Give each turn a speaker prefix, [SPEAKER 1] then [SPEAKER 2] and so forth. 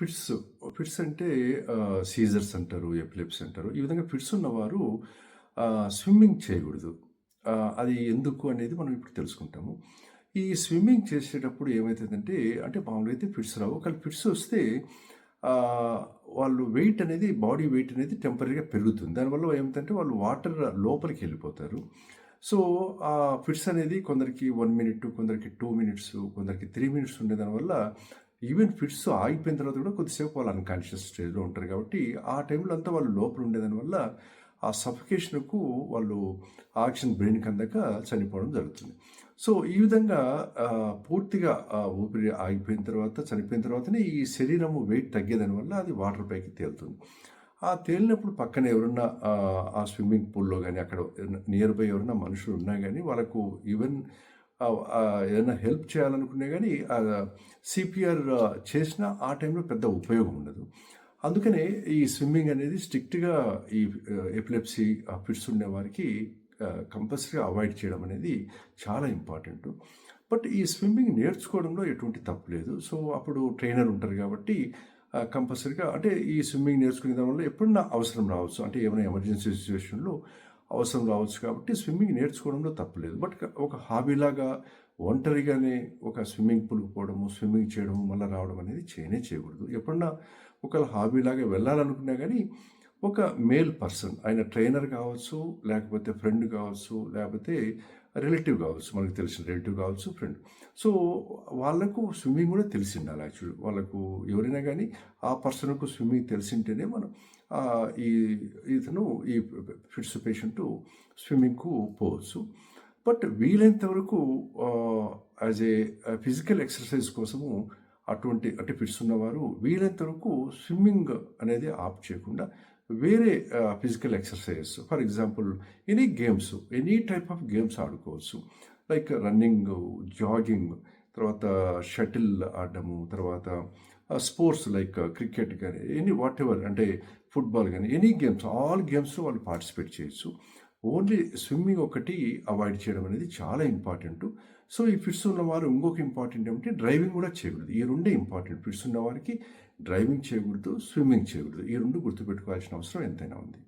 [SPEAKER 1] Fits fits అంటే scissors అంటారు ఎపిలెప్స్ అంటారు. ఈ విధంగా ఫిట్స్ ఉన్నవారు స్విమ్మింగ్ చేయకూడదు. అది ఎందుకు అనేది మనం ఇప్పుడు తెలుసుకుంటాము. ఈ స్విమ్మింగ్ చేసేటప్పుడు ఏమవుతుందంటే అంటే మామూలుగా అయితే ఫిట్స్ రావు. కానీ ఫిట్స్ వస్తే వాళ్ళు వెయిట్ అనేది బాడీ వెయిట్ అనేది టెంపరీగా పెరుగుతుంది. దానివల్ల ఏమిటంటే వాళ్ళు వాటర్ లోపలికి వెళ్ళిపోతారు. సో ఆ ఫిట్స్ అనేది కొందరికి వన్ మినిట్ కొందరికి టూ మినిట్స్ కొందరికి త్రీ మినిట్స్ ఉండే దానివల్ల ఈవెన్ ఫిట్స్ ఆగిపోయిన తర్వాత కూడా కొద్దిసేపు వాళ్ళు అన్కాన్షియస్ స్టేజ్లో ఉంటారు కాబట్టి ఆ టైంలో అంతా వాళ్ళు లోపల ఉండేదాని వల్ల ఆ సఫికేషన్కు వాళ్ళు ఆక్సిజన్ బ్రెయిన్కి అందక చనిపోవడం జరుగుతుంది. సో ఈ విధంగా పూర్తిగా ఊపిరి ఆగిపోయిన తర్వాత చనిపోయిన తర్వాతనే ఈ శరీరము వెయిట్ తగ్గేదాని వల్ల అది వాటర్ పైకి తేలుతుంది. ఆ తేలినప్పుడు పక్కన ఎవరున్నా ఆ, ఆ స్విమ్మింగ్ పూల్లో కానీ అక్కడ నియర్ బై ఎవరైనా మనుషులు ఉన్నా కానీ వాళ్ళకు ఈవెన్ ఏదైనా హెల్ప్ చేయాలనుకునే కానీ సిపిఆర్ చేసినా ఆ టైంలో పెద్ద ఉపయోగం ఉండదు. అందుకనే ఈ స్విమ్మింగ్ అనేది స్ట్రిక్ట్గా ఈ ఎపిలెప్సీ ఫిట్స్ ఉండే వారికి కంపల్సరీగా అవాయిడ్ చేయడం అనేది చాలా ఇంపార్టెంట్. బట్ ఈ స్విమ్మింగ్ నేర్చుకోవడంలో ఎటువంటి తప్పు లేదు. సో అప్పుడు ట్రైనర్ ఉంటారు కాబట్టి కంపల్సరీగా అంటే ఈ స్విమ్మింగ్ నేర్చుకునే దానివల్ల ఎప్పుడన్నా అవసరం రావచ్చు. అంటే ఏమైనా ఎమర్జెన్సీ సిచ్యువేషన్లో అవసరం రావచ్చు కాబట్టి స్విమ్మింగ్ నేర్చుకోవడంలో తప్పులేదు బట్ ఒక హాబీలాగా ఒంటరిగానే ఒక స్విమ్మింగ్ పూల్కి పోవడము స్విమ్మింగ్ చేయడము మళ్ళీ రావడం అనేది చేయనే చేయకూడదు. ఎప్పుడన్నా ఒకవేళ హాబీలాగా వెళ్ళాలనుకున్నా కానీ ఒక మేల్ పర్సన్ ఆయన ట్రైనర్ కావచ్చు లేకపోతే ఫ్రెండ్ కావచ్చు లేకపోతే రిలేటివ్ కావచ్చు మనకు తెలిసిన రిలేటివ్ కావచ్చు ఫ్రెండ్. సో వాళ్ళకు స్విమ్మింగ్ కూడా తెలిసి ఉండాలి యాక్చువల్లీ. వాళ్ళకు ఎవరైనా కానీ ఆ పర్సన్కు స్విమ్మింగ్ తెలిసింటేనే మనం ఈ ఇతను ఈ ఫిట్స్ పేషెంట్ స్విమ్మింగ్కు పోవచ్చు. బట్ వీలైనంత వరకు యాజ్ ఏ ఫిజికల్ ఎక్సర్సైజ్ కోసము అటువంటి అంటే ఫిట్స్ ఉన్నవారు వీలైనంత వరకు స్విమ్మింగ్ అనేది ఆప్ చేయకుండా వేరే physical exercises for example any games any type of games ఆడుకోవచ్చు. లైక్ రన్నింగ్ జాగింగ్ తర్వాత షటిల్ ఆడడము తర్వాత స్పోర్ట్స్ లైక్ క్రికెట్ కానీ ఎనీ వాట్ ఎవర్ అంటే ఫుట్బాల్ కానీ ఎనీ గేమ్స్ ఆల్ గేమ్స్ వాళ్ళు పార్టిసిపేట్ చేయొచ్చు. ఓన్లీ స్విమ్మింగ్ ఒకటి అవాయిడ్ చేయడం అనేది చాలా ఇంపార్టెంట్. సో ఈ ఫిట్స్ ఉన్న వారు ఇంకొక ఇంపార్టెంట్ ఏమిటి డ్రైవింగ్ కూడా చేయకూడదు. ఈ రెండే ఇంపార్టెంట్. ఫిట్స్ ఉన్న వారికి డ్రైవింగ్ చేయకూడదు స్విమ్మింగ్ చేయకూడదు. ఈ రెండు గుర్తుపెట్టుకోవాల్సిన అవసరం ఎంతైనా ఉంది.